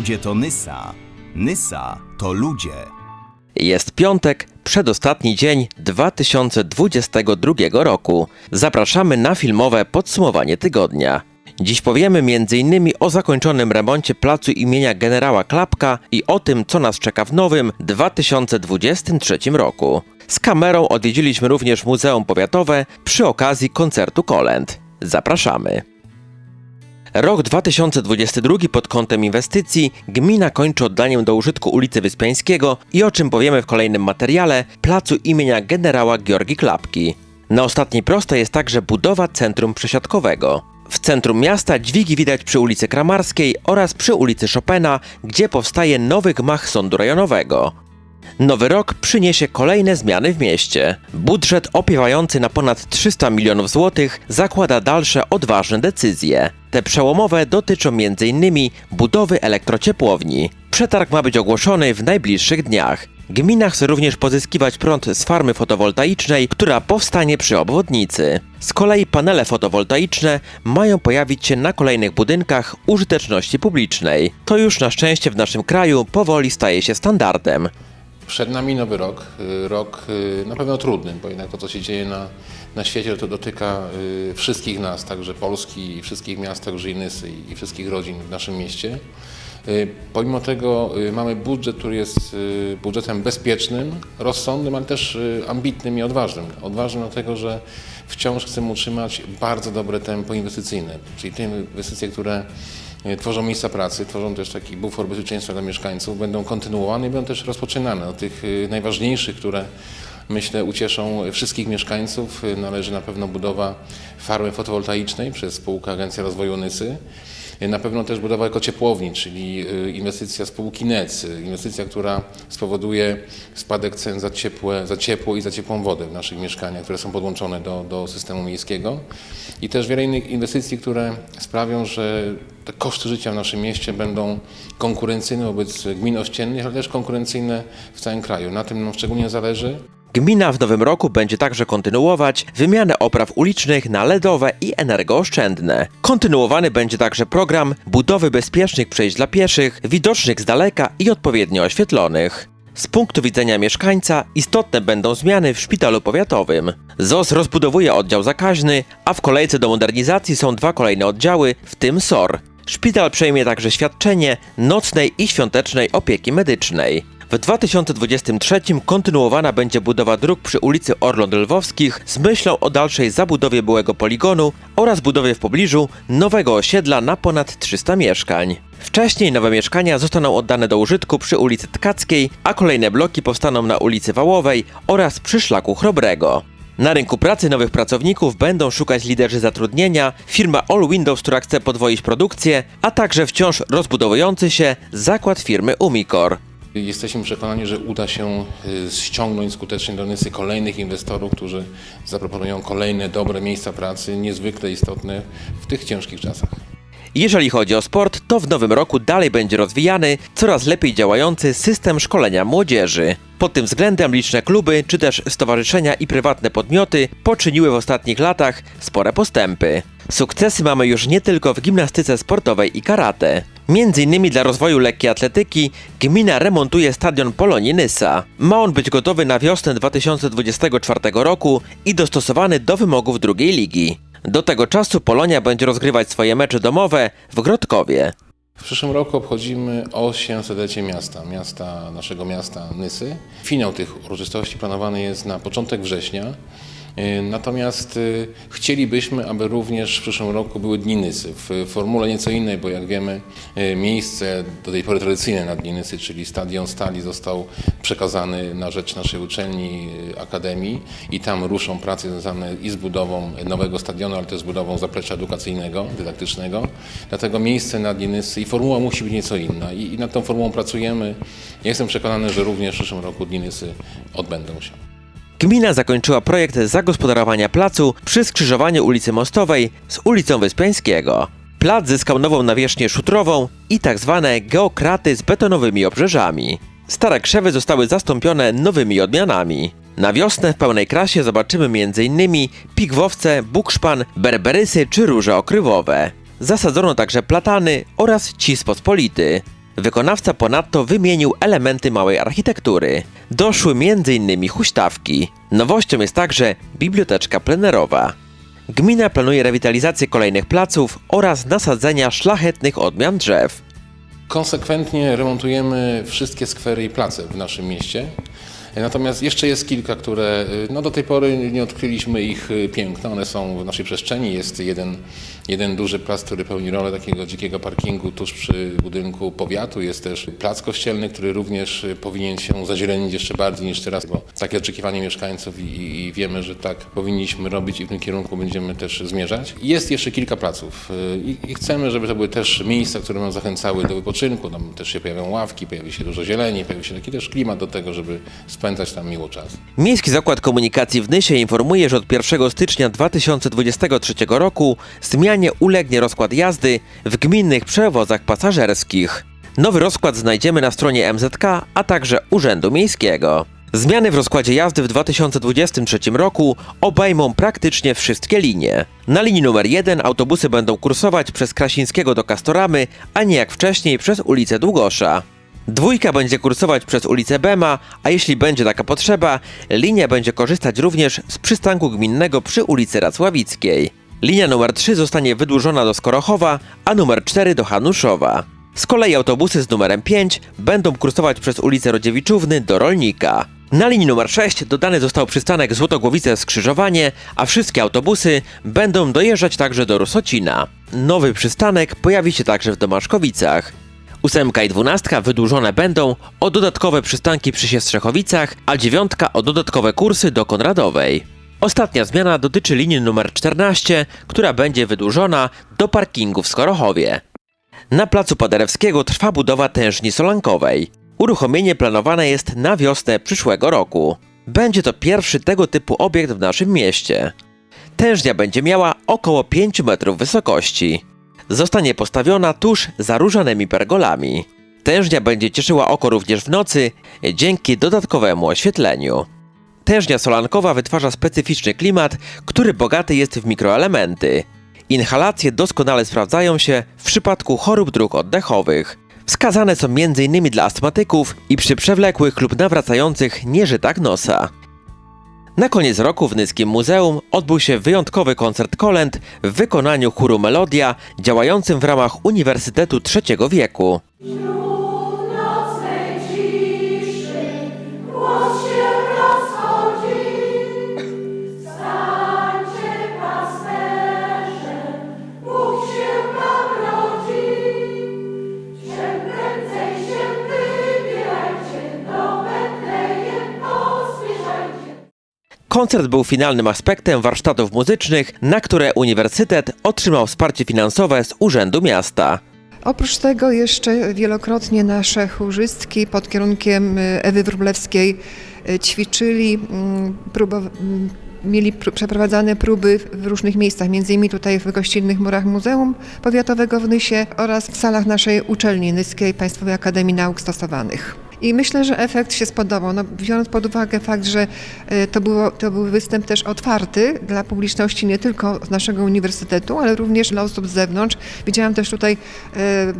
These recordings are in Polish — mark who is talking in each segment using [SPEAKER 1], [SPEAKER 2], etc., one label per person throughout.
[SPEAKER 1] Ludzie to Nysa. Nysa to ludzie.
[SPEAKER 2] Jest piątek, przedostatni dzień 2022 roku. Zapraszamy na filmowe podsumowanie tygodnia. Dziś powiemy m.in. o zakończonym remoncie placu imienia generała Klapka i o tym, co nas czeka w nowym 2023 roku. Z kamerą odwiedziliśmy również Muzeum Powiatowe przy okazji koncertu Kolęd. Zapraszamy. Rok 2022 pod kątem inwestycji gmina kończy oddaniem do użytku ulicy Wyspiańskiego i o czym powiemy w kolejnym materiale placu imienia generała Georgi Klapki. Na ostatniej prostej jest także budowa centrum przesiadkowego. W centrum miasta dźwigi widać przy ulicy Kramarskiej oraz przy ulicy Chopina, gdzie powstaje nowy gmach sądu rejonowego. Nowy rok przyniesie kolejne zmiany w mieście. Budżet opiewający na ponad 300 milionów złotych zakłada dalsze odważne decyzje. Te przełomowe dotyczą m.in. budowy elektrociepłowni. Przetarg ma być ogłoszony w najbliższych dniach. Gmina chce również pozyskiwać prąd z farmy fotowoltaicznej, która powstanie przy obwodnicy. Z kolei panele fotowoltaiczne mają pojawić się na kolejnych budynkach użyteczności publicznej. To już na szczęście w naszym kraju powoli staje się standardem.
[SPEAKER 3] Przed nami nowy rok, y, rok y, na pewno trudny, bo jednak to, co się dzieje na, na świecie, to dotyka y, wszystkich nas, także Polski i wszystkich miast, także Inysy i wszystkich rodzin w naszym mieście. Pomimo tego mamy budżet, który jest budżetem bezpiecznym, rozsądnym, ale też ambitnym i odważnym. Odważnym dlatego, że wciąż chcemy utrzymać bardzo dobre tempo inwestycyjne, czyli te inwestycje, które tworzą miejsca pracy, tworzą też taki bufor bezpieczeństwa dla mieszkańców, będą kontynuowane i będą też rozpoczynane. Od tych y, najważniejszych, które myślę ucieszą wszystkich mieszkańców, y, należy na pewno budowa farmy fotowoltaicznej przez spółkę Agencja Rozwoju Nysy. Y, Na pewno też budowa ekociepłowni, czyli y, inwestycja spółki NEC, y, inwestycja, która spowoduje spadek cen za, ciepłe, za ciepło i za ciepłą wodę w naszych mieszkaniach, które są podłączone do, do systemu miejskiego. I też wiele innych inwestycji, które sprawią, że te koszty życia w naszym mieście będą konkurencyjne wobec gmin ościennych, ale też konkurencyjne w całym kraju. Na tym nam szczególnie zależy.
[SPEAKER 2] Gmina w nowym roku będzie także kontynuować wymianę opraw ulicznych na LEDowe i energooszczędne. Kontynuowany będzie także program budowy bezpiecznych przejść dla pieszych, widocznych z daleka i odpowiednio oświetlonych. Z punktu widzenia mieszkańca istotne będą zmiany w szpitalu powiatowym. ZOS rozbudowuje oddział zakaźny, a w kolejce do modernizacji są dwa kolejne oddziały, w tym SOR. Szpital przejmie także świadczenie nocnej i świątecznej opieki medycznej. W 2023 kontynuowana będzie budowa dróg przy ulicy Orląt Lwowskich z myślą o dalszej zabudowie byłego poligonu oraz budowie w pobliżu nowego osiedla na ponad 300 mieszkań. Wcześniej nowe mieszkania zostaną oddane do użytku przy ulicy Tkackiej, a kolejne bloki powstaną na ulicy Wałowej oraz przy szlaku Chrobrego. Na rynku pracy nowych pracowników będą szukać liderzy zatrudnienia, firma All Windows, która chce podwoić produkcję, a także wciąż rozbudowujący się zakład firmy Umicor.
[SPEAKER 3] Jesteśmy przekonani, że uda się y, ściągnąć skutecznie do Nysy kolejnych inwestorów, którzy zaproponują kolejne dobre miejsca pracy, niezwykle istotne w tych ciężkich czasach.
[SPEAKER 2] Jeżeli chodzi o sport, to w nowym roku dalej będzie rozwijany coraz lepiej działający system szkolenia młodzieży. Pod tym względem liczne kluby, czy też stowarzyszenia i prywatne podmioty poczyniły w ostatnich latach spore postępy. Sukcesy mamy już nie tylko w gimnastyce sportowej i karate. Między innymi dla rozwoju lekkiej atletyki gmina remontuje stadion Polonii Nysa. Ma on być gotowy na wiosnę 2024 roku i dostosowany do wymogów drugiej ligi. Do tego czasu Polonia będzie rozgrywać swoje mecze domowe w Grodkowie.
[SPEAKER 3] W przyszłym roku obchodzimy 800-lecie miasta, miasta, naszego miasta Nysy. Finał tych uroczystości planowany jest na początek września. Y, Natomiast y, chcielibyśmy, aby również w przyszłym roku były Dni Nysy w formule nieco innej, bo jak wiemy y, miejsce do tej pory tradycyjne na Dni Nysy, czyli Stadion Stali został przekazany na rzecz naszej uczelni Akademii i tam ruszą prace związane i z budową nowego stadionu, ale też z budową zaplecza edukacyjnego, dydaktycznego. Dlatego miejsce na Dni Nysy i formuła musi być nieco inna i, i nad tą formułą pracujemy. Ja jestem przekonany, że również w przyszłym roku Dni Nysy odbędą się.
[SPEAKER 2] Gmina zakończyła projekt zagospodarowania placu przy skrzyżowaniu ulicy Mostowej z ulicą Wyspiańskiego. Plac zyskał nową nawierzchnię szutrową i tak zwane geokraty z betonowymi obrzeżami. Stare krzewy zostały zastąpione nowymi odmianami. Na wiosnę w pełnej krasie zobaczymy m.in. pigwowce, bukszpan, berberysy czy róże okrywowe. Zasadzono także platany oraz cis pospolity. Wykonawca ponadto wymienił elementy małej architektury. Doszły m.in. huśtawki. Nowością jest także biblioteczka plenerowa. Gmina planuje rewitalizację kolejnych placów oraz nasadzenia szlachetnych odmian drzew.
[SPEAKER 3] Konsekwentnie remontujemy wszystkie skwery i place w naszym mieście. Natomiast jeszcze jest kilka, które y, no do tej pory nie odkryliśmy ich y, piękna. One są w naszej przestrzeni. Jest jeden, jeden duży plac, który pełni rolę takiego dzikiego parkingu tuż przy budynku powiatu. Jest też plac kościelny, który również y, powinien się zazielenić jeszcze bardziej niż teraz, bo takie oczekiwanie mieszkańców i, i, wiemy, że tak powinniśmy robić i w tym kierunku będziemy też zmierzać. Jest jeszcze kilka placów i, i chcemy, żeby to były też miejsca, które nas zachęcały do wypoczynku. Tam też się pojawią ławki, pojawi się dużo zieleni, pojawi się taki też klimat do tego, żeby spędzać tam miło czas.
[SPEAKER 2] Miejski Zakład Komunikacji w Nysie informuje, że od 1 stycznia 2023 roku zmianie ulegnie rozkład jazdy w gminnych przewozach pasażerskich. Nowy rozkład znajdziemy na stronie MZK, a także Urzędu Miejskiego. Zmiany w rozkładzie jazdy w 2023 roku obejmą praktycznie wszystkie linie. Na linii numer 1 autobusy będą kursować przez Krasińskiego do Kastoramy, a nie jak wcześniej przez ulicę Długosza. Dwójka będzie kursować przez ulicę Bema, a jeśli będzie taka potrzeba, linia będzie korzystać również z przystanku gminnego przy ulicy Racławickiej. Linia numer 3 zostanie wydłużona do Skorochowa, a numer 4 do Hanuszowa. Z kolei autobusy z numerem 5 będą kursować przez ulicę Rodziewiczówny do Rolnika. Na linii numer 6 dodany został przystanek Złotogłowice-Skrzyżowanie, a wszystkie autobusy będą dojeżdżać także do Rusocina. Nowy przystanek pojawi się także w Domaszkowicach. Ósemka i dwunastka wydłużone będą o dodatkowe przystanki przy Siestrzechowicach, a dziewiątka o dodatkowe kursy do Konradowej. Ostatnia zmiana dotyczy linii numer 14, która będzie wydłużona do parkingu w Skorochowie. Na placu Paderewskiego trwa budowa tężni solankowej. Uruchomienie planowane jest na wiosnę przyszłego roku. Będzie to pierwszy tego typu obiekt w naszym mieście. Tężnia będzie miała około 5 metrów wysokości. Zostanie postawiona tuż za różanymi pergolami. Tężnia będzie cieszyła oko również w nocy dzięki dodatkowemu oświetleniu. Tężnia solankowa wytwarza specyficzny klimat, który bogaty jest w mikroelementy. Inhalacje doskonale sprawdzają się w przypadku chorób dróg oddechowych. Wskazane są m.in. dla astmatyków i przy przewlekłych lub nawracających nieżytach nosa. Na koniec roku w Nyskim Muzeum odbył się wyjątkowy koncert kolęd w wykonaniu chóru Melodia, działającym w ramach Uniwersytetu Trzeciego Wieku. Koncert był finalnym aspektem warsztatów muzycznych, na które Uniwersytet otrzymał wsparcie finansowe z Urzędu Miasta.
[SPEAKER 4] Oprócz tego jeszcze wielokrotnie nasze chórzystki pod kierunkiem y, Ewy Wróblewskiej y, ćwiczyli, mm, mm, mieli pró- przeprowadzane próby w różnych miejscach, między innymi tutaj w gościnnych murach Muzeum Powiatowego w Nysie oraz w salach naszej uczelni Nyskiej Państwowej Akademii Nauk Stosowanych. I myślę, że efekt się spodobał. No, biorąc pod uwagę fakt, że e, to, było, to był występ też otwarty dla publiczności nie tylko z naszego uniwersytetu, ale również dla osób z zewnątrz. Widziałam też tutaj e,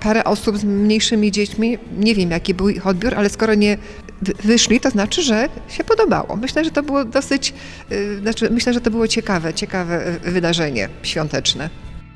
[SPEAKER 4] parę osób z mniejszymi dziećmi. Nie wiem, jaki był ich odbiór, ale skoro nie wy- wyszli, to znaczy, że się podobało. Myślę, że to było dosyć, e, znaczy, myślę, że to było ciekawe, ciekawe wydarzenie świąteczne.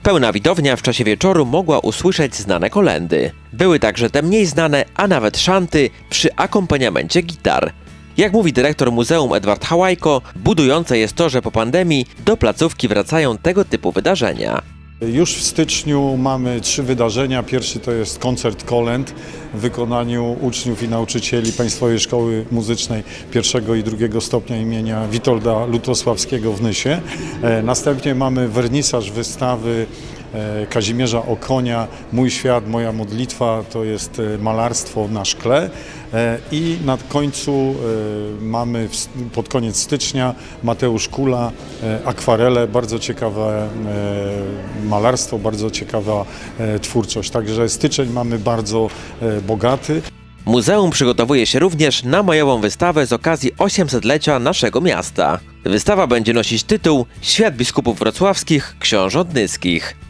[SPEAKER 2] Pełna widownia w czasie wieczoru mogła usłyszeć znane kolendy. Były także te mniej znane, a nawet szanty przy akompaniamencie gitar. Jak mówi dyrektor muzeum Edward Hałajko, budujące jest to, że po pandemii do placówki wracają tego typu wydarzenia.
[SPEAKER 5] Już w styczniu mamy trzy wydarzenia. Pierwszy to jest koncert kolęd w wykonaniu uczniów i nauczycieli Państwowej Szkoły Muzycznej pierwszego i drugiego stopnia imienia Witolda Lutosławskiego w Nysie. E, Następnie mamy wernisaż wystawy Kazimierza Okonia Mój świat, moja modlitwa to jest e, malarstwo na szkle. E, I na końcu e, mamy pod koniec stycznia Mateusz Kula, e, akwarele, bardzo ciekawe e, malarstwo, bardzo ciekawa e, twórczość. Także styczeń mamy bardzo e, bogaty.
[SPEAKER 2] Muzeum przygotowuje się również na majową wystawę z okazji 800-lecia naszego miasta. Wystawa będzie nosić tytuł Świat biskupów wrocławskich, książąt nyskich.